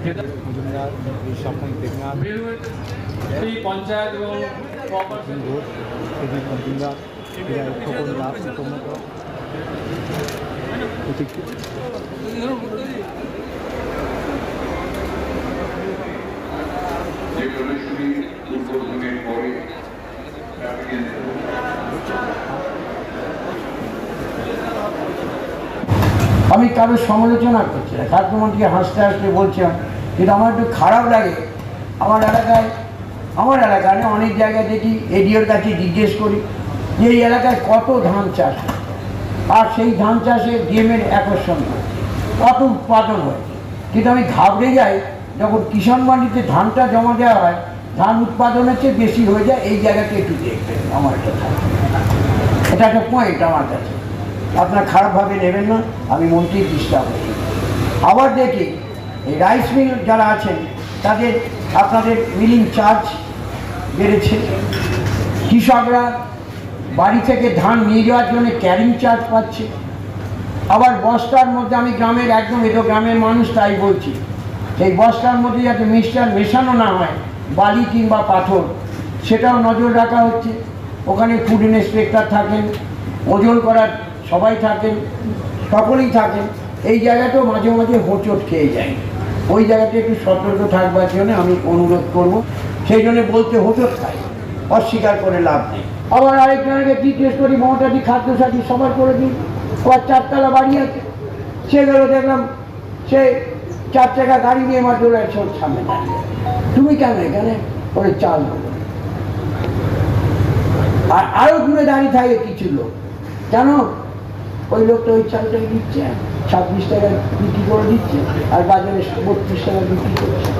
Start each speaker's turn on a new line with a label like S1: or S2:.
S1: মজুমদার সাপ্তাহিক দেবনাথ
S2: পঞ্চায়েত এবং
S1: ঘোষ মজুমদার
S3: আমি কারোর সমালোচনা করছি না। ছাত্রমন্ত্রীকে হাসতে হাসতে বলছিলাম কিন্তু আমার একটু খারাপ লাগে। আমার এলাকায় আমার এলাকায় না অনেক জায়গায় দেখি এডিওর কাছে জিজ্ঞেস করি যে এই এলাকায় কত ধান চাষ? আর সেই ধান চাষে ডিএমের আকর্ষণ হয় কত উৎপাদন হয়? কিন্তু আমি ঘাবড়ে যাই যখন কিষাণ মান্ডিতে ধানটা জমা দেওয়া হয়, ধান উৎপাদনের চেয়ে বেশি হয়ে যায়, এই জায়গাটা একটু দেখবেন আমার একটা এটা একটা পয়েন্ট আমার কাছে। আপনার খারাপভাবে নেবেন না, আমি মন্ত্রী ডিস্টার্ব হচ্ছি আবার দেখি, এই রাইস মিল যারা আছেন, তাদের, আপনাদের মিলিং চার্জ বেড়েছে। কৃষকরা বাড়ি থেকে ধান নিয়ে যাওয়ার জন্য ক্যারিং চার্জ পাচ্ছে। আবার বস্তার মধ্যে, আমি গ্রামের একদম এতো গ্রামের মানুষ, তাই বলছি সেই বস্তার মধ্যে যাতে মিক্সচার মেশানো না হয়, বালি কিংবা পাথর, সেটাও নজর রাখা হচ্ছে। ওখানে ফুড ইন্সপেক্টর থাকেন, ওজন করার সবাই থাকেন, সকলেই থাকেন, এই জায়গাটাও মাঝে মাঝে হোঁচট খেয়ে যায়। ওই জায়গাটা একটু সতর্ক থাকবার জন্য আমি অনুরোধ করব, সেই জন্য বলতে হোঁচট খাই, অস্বীকার করে লাভ নেই। আবার আরেকজনকে জিজ্ঞেস করি খাদ্য সাথী সবার করে দিন ওর চারতলা বাড়ি আছে। সেগুলো দেখলাম সে চার চাকা গাড়ি নিয়ে আমার দৌড়ায় সব সামনে দাঁড়িয়ে তুমি কেন এখানে? ওরে চাল আর আরও দূরে দাঁড়িয়ে থাকে কিছু লোক। জানো ওই লোকটা ওই চালটাই দিচ্ছে, ছাব্বিশ টাকা বিক্রি করে দিচ্ছে, আর বাজারে বত্রিশ টাকা বিক্রি করছে।